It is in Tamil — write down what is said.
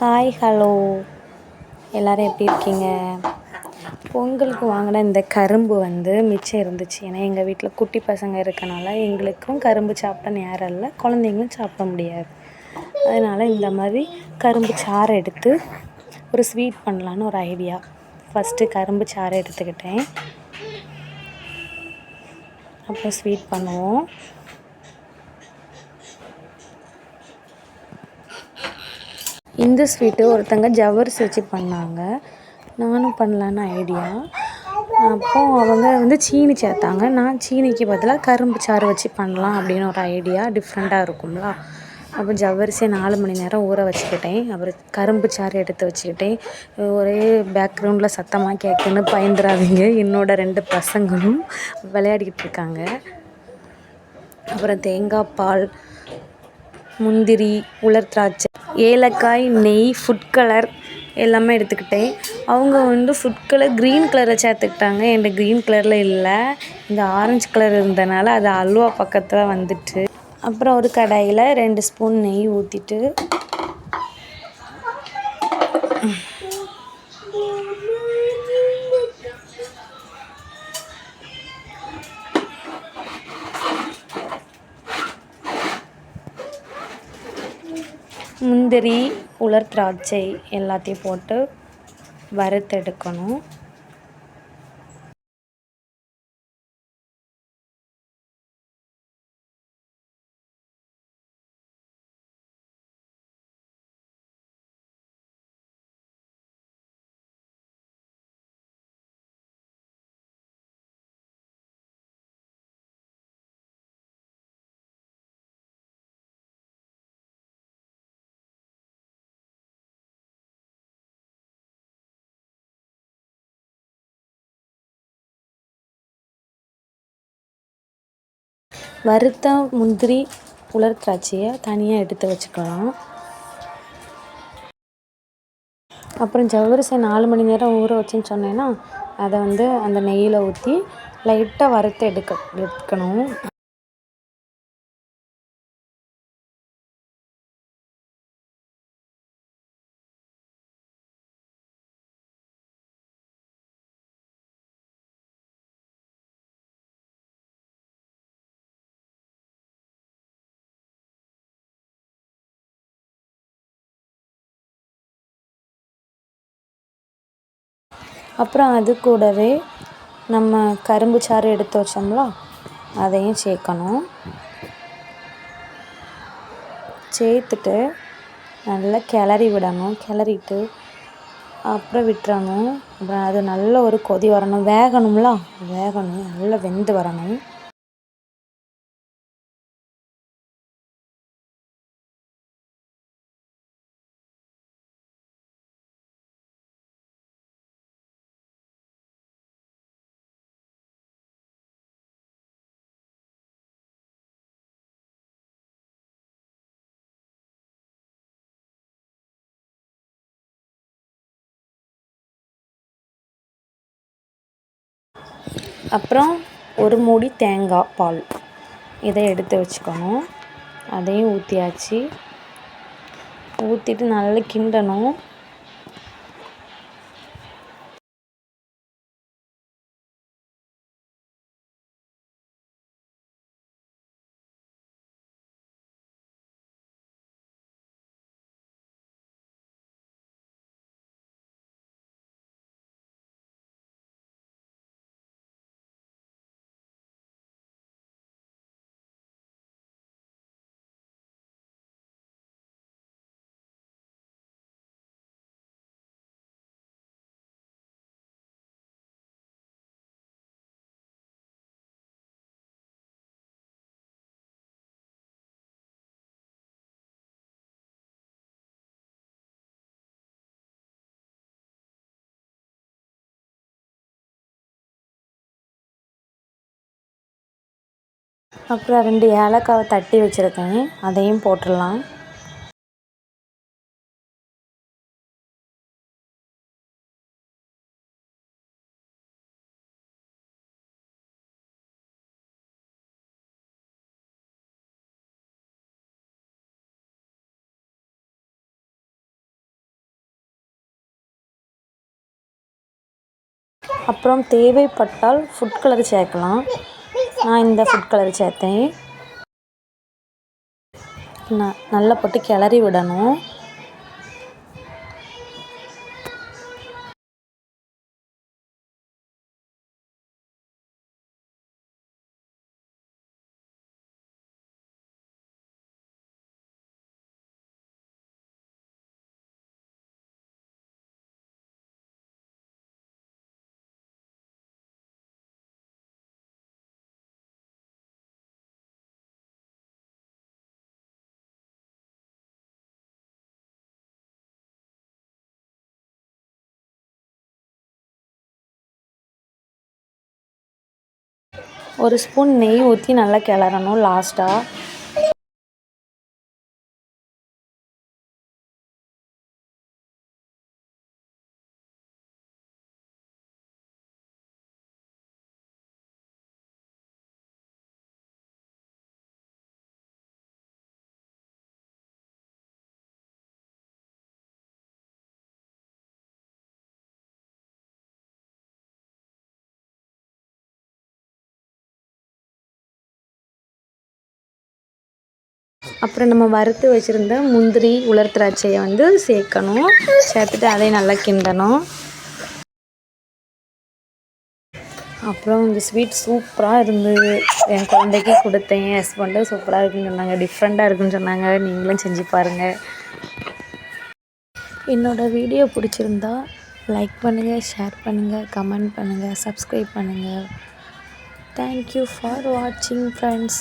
ஹாய் ஹலோ எல்லோரும் எப்படி இருக்கீங்க? பொங்கலுக்கு வாங்கின இந்த கரும்பு வந்து மிச்சம் இருந்துச்சு. ஏன்னா எங்கள் வீட்டில் குட்டி பசங்க இருக்கனால எங்களுக்கும் கரும்பு சாப்பிட நேரம் இல்லை. குழந்தைங்களும் சாப்பிட முடியாது. அதனால் இந்த மாதிரி கரும்பு சாறை எடுத்து ஒரு ஸ்வீட் பண்ணலான்னு ஒரு ஐடியா ஃபஸ்ட்டு கரும்பு சாறை எடுத்துக்கிட்டேன். அப்புறம் ஸ்வீட் பண்ணுவோம். இந்த ஸ்வீட்டு ஒருத்தங்க ஜவ்வரிசி வச்சு பண்ணாங்க. நானும் பண்ணலான்னு ஐடியா. அப்போ அவங்க வந்து சீனி சேர்த்தாங்க. நான் சீனிக்கு பதிலாக கரும்பு சாறு வச்சு பண்ணலாம் அப்படின்னு ஒரு ஐடியா டிஃப்ரெண்ட்டாக இருக்கும்ல. அப்போ ஜவ்வரிசியை நாலு மணி நேரம் ஊற வச்சுக்கிட்டேன். அப்புறம் கரும்பு சாறு எடுத்து வச்சுக்கிட்டேன். ஒரே பேக்ரவுண்டில் சத்தமாக கேட்குன்னு பயந்துடாதீங்க என்னோட ரெண்டு பசங்களும் விளையாடிக்கிட்டு இருக்காங்க. அப்புறம் தேங்காய் பால் முந்திரி உலர் திராட்சை ஏலக்காய் நெய் ஃபுட் கலர் எல்லாமே எடுத்துக்கிட்டேன். அவங்க வந்து ஃபுட் கலர் க்ரீன் கலரை சேர்த்துக்கிட்டாங்க. என்கிட்ட க்ரீன் கலரில் இல்லை. இந்த ஆரஞ்சு கலர் இருந்தனால அது அல்வா பக்கத்தில் வந்துட்டு. அப்புறம் ஒரு கடாயில் ரெண்டு ஸ்பூன் நெய் ஊற்றிட்டு முந்திரி உலர் திராட்சை எல்லாத்தையும் போட்டு வறுத்தெடுக்கணும். வறுத்த முந்திரி உலர் திராட்சையை தனியாக எடுத்து வச்சுக்கலாம். அப்புறம் ஜவ்வரிசை நாலு மணி நேரம் ஊற வச்சுன்னு சொன்னேன்னா அதை வந்து அந்த நெய்யில் ஊற்றி லைட்டாக வறுத்து எடுக்க எடுக்கணும். அப்புறம் அது கூடவே நம்ம கரும்பு சாறு எடுத்து வச்சோம்ல அதையும் சேர்க்கணும். சேர்த்துட்டு நல்லா கிளறி விடணும் கிளறிட்டு அப்புறம் விட்டுறணும். அப்புறம் அது நல்ல ஒரு கொதி வரணும். வேகணும்ல வேகணும் நல்லா வெந்து வரணும். அப்புறம் ஒரு மூடி தேங்காய் பால். இதை எடுத்து வச்சுக்கணும். அதையும் ஊற்றியாச்சு ஊற்றிட்டு நல்லா கிண்டணும். அப்புறம் ரெண்டு ஏலக்காவை தட்டி வச்சுருக்கேன். அதையும் போட்டுடலாம். அப்புறம் தேவைப்பட்டால் ஃபுட் கலர் சேர்க்கலாம். நான் இந்த ஃபுட் கலர் சேர்த்தேன். ந நல்லா போட்டு கிளறி விடணும். ஒரு ஸ்பூன் நெய் ஊற்றி நல்லா கிளறணும் லாஸ்ட்டாக அப்புறம் நம்ம வறுத்து வச்சுருந்த முந்திரி உலர் திராட்சையை வந்து சேர்க்கணும். சேர்த்துட்டு அதையும் நல்லா கிண்டணும். அப்புறம் இந்த ஸ்வீட் சூப்பராக இருந்தது என் குழந்தைக்கு கொடுத்தேன். என் ஹஸ்பண்டும் சூப்பராக இருக்குன்னு சொன்னாங்க. டிஃப்ரெண்ட்டாக இருக்குன்னு சொன்னாங்க. நீங்களும் செஞ்சு பாருங்கள் என்னோடய வீடியோ பிடிச்சிருந்தா லைக் பண்ணுங்கள் ஷேர் பண்ணுங்கள் கமெண்ட் பண்ணுங்கள் சப்ஸ்கிரைப் பண்ணுங்கள் தேங்க்யூ ஃபார் வாட்சிங் ஃப்ரெண்ட்ஸ்